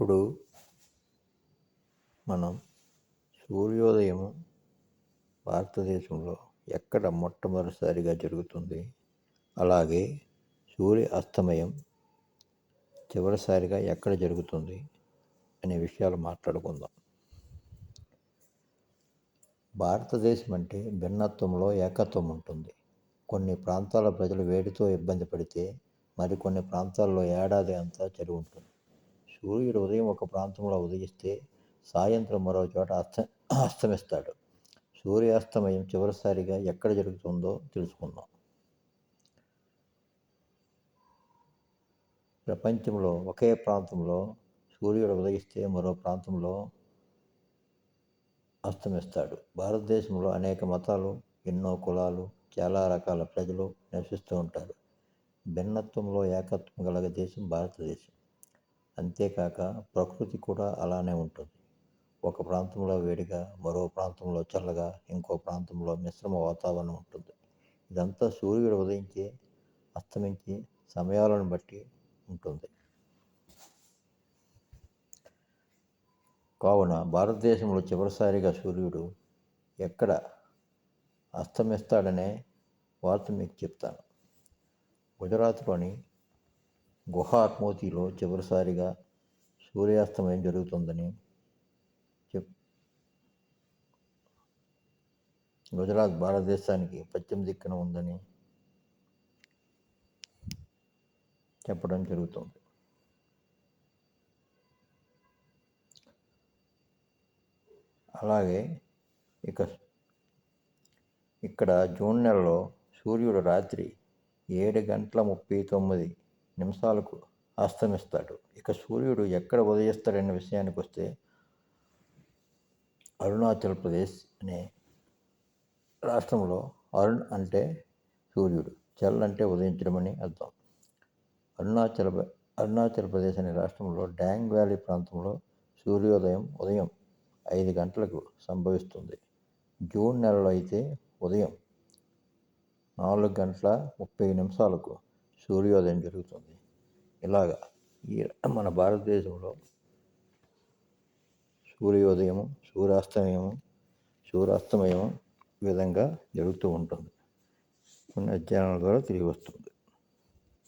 ఇప్పుడు మనం సూర్యోదయం భారతదేశంలో ఎక్కడ మొట్టమొదటిసారిగా జరుగుతుంది? అలాగే సూర్య అస్తమయం చివరిసారిగా ఎక్కడ జరుగుతుంది? అనే విషయాలు మాట్లాడుకుందాం. భారతదేశం అంటే భిన్నత్వంలో ఏకత్వం ఉంటుంది. కొన్ని ప్రాంతాల ప్రజలు వేడితో ఇబ్బంది పడితే మరికొన్ని ప్రాంతాల్లో ఏడాది అంతా చెరువు ఉంటుంది. సూర్యుడు ఉదయం ఒక ప్రాంతంలో ఉదయిస్తే సాయంత్రం మరో చోట అస్త అస్తమిస్తాడు. సూర్యాస్తమయం చివరిసారిగా ఎక్కడ జరుగుతుందో తెలుసుకుందాం. ప్రపంచంలో ఒకే ప్రాంతంలో సూర్యుడు ఉదయిస్తే మరో ప్రాంతంలో అస్తమిస్తాడు. భారతదేశంలో అనేక మతాలు ఎన్నో కులాలు చాలా రకాల ప్రజలు నివసిస్తూ ఉంటారు. భిన్నత్వంలో ఏకత్వం గల దేశం భారతదేశం. అంతేకాక ప్రకృతి కూడా అలానే ఉంటుంది. ఒక ప్రాంతంలో వేడిగా మరో ప్రాంతంలో చల్లగా ఇంకో ప్రాంతంలో మిశ్రమ వాతావరణం ఉంటుంది. ఇదంతా సూర్యుడు ఉదయించే అస్తమించే సమయాలను బట్టి ఉంటుంది. కావున భారతదేశంలో చివరిసారిగా సూర్యుడు ఎక్కడ అస్తమిస్తాడనే వార్త మీకు చెప్తాను. గుజరాత్లోని గుహాత్మోతిలో చివరిసారిగా సూర్యాస్తమయం జరుగుతుందని చెప్ గుజరాత్ భారతదేశానికి పశ్చిమ దిక్కున ఉందని చెప్పడం జరుగుతుంది. అలాగే ఇక ఇక్కడ జూన్ నెలలో సూర్యుడు రాత్రి ఏడు గంటల ముప్పై తొమ్మిది నిమిషాలకు అస్తమిస్తాడు ఇక సూర్యుడు ఎక్కడ ఉదయిస్తాడనే విషయానికి వస్తే అరుణాచల్ ప్రదేశ్ అనే రాష్ట్రంలో అరుణ్ అంటే సూర్యుడు. చల్ అంటే ఉదయించడం అని అర్థం. అరుణాచల్ అరుణాచల్ ప్రదేశ్ అనే రాష్ట్రంలో డ్యాంగ్ వ్యాలీ ప్రాంతంలో సూర్యోదయం ఉదయం ఐదు గంటలకు సంభవిస్తుంది. జూన్ నెలలో అయితే ఉదయం నాలుగు గంటల ముప్పై నిమిషాలకు సూర్యోదయం జరుగుతుంది. ఇలాగా ఈ మన భారతదేశంలో సూర్యోదయం సూర్యాస్తమయం సూర్యాస్తమయం విధంగా జరుగుతూ ఉంటుంది. కొన్ని అధ్యయనాల ద్వారా తిరిగి వస్తుంది.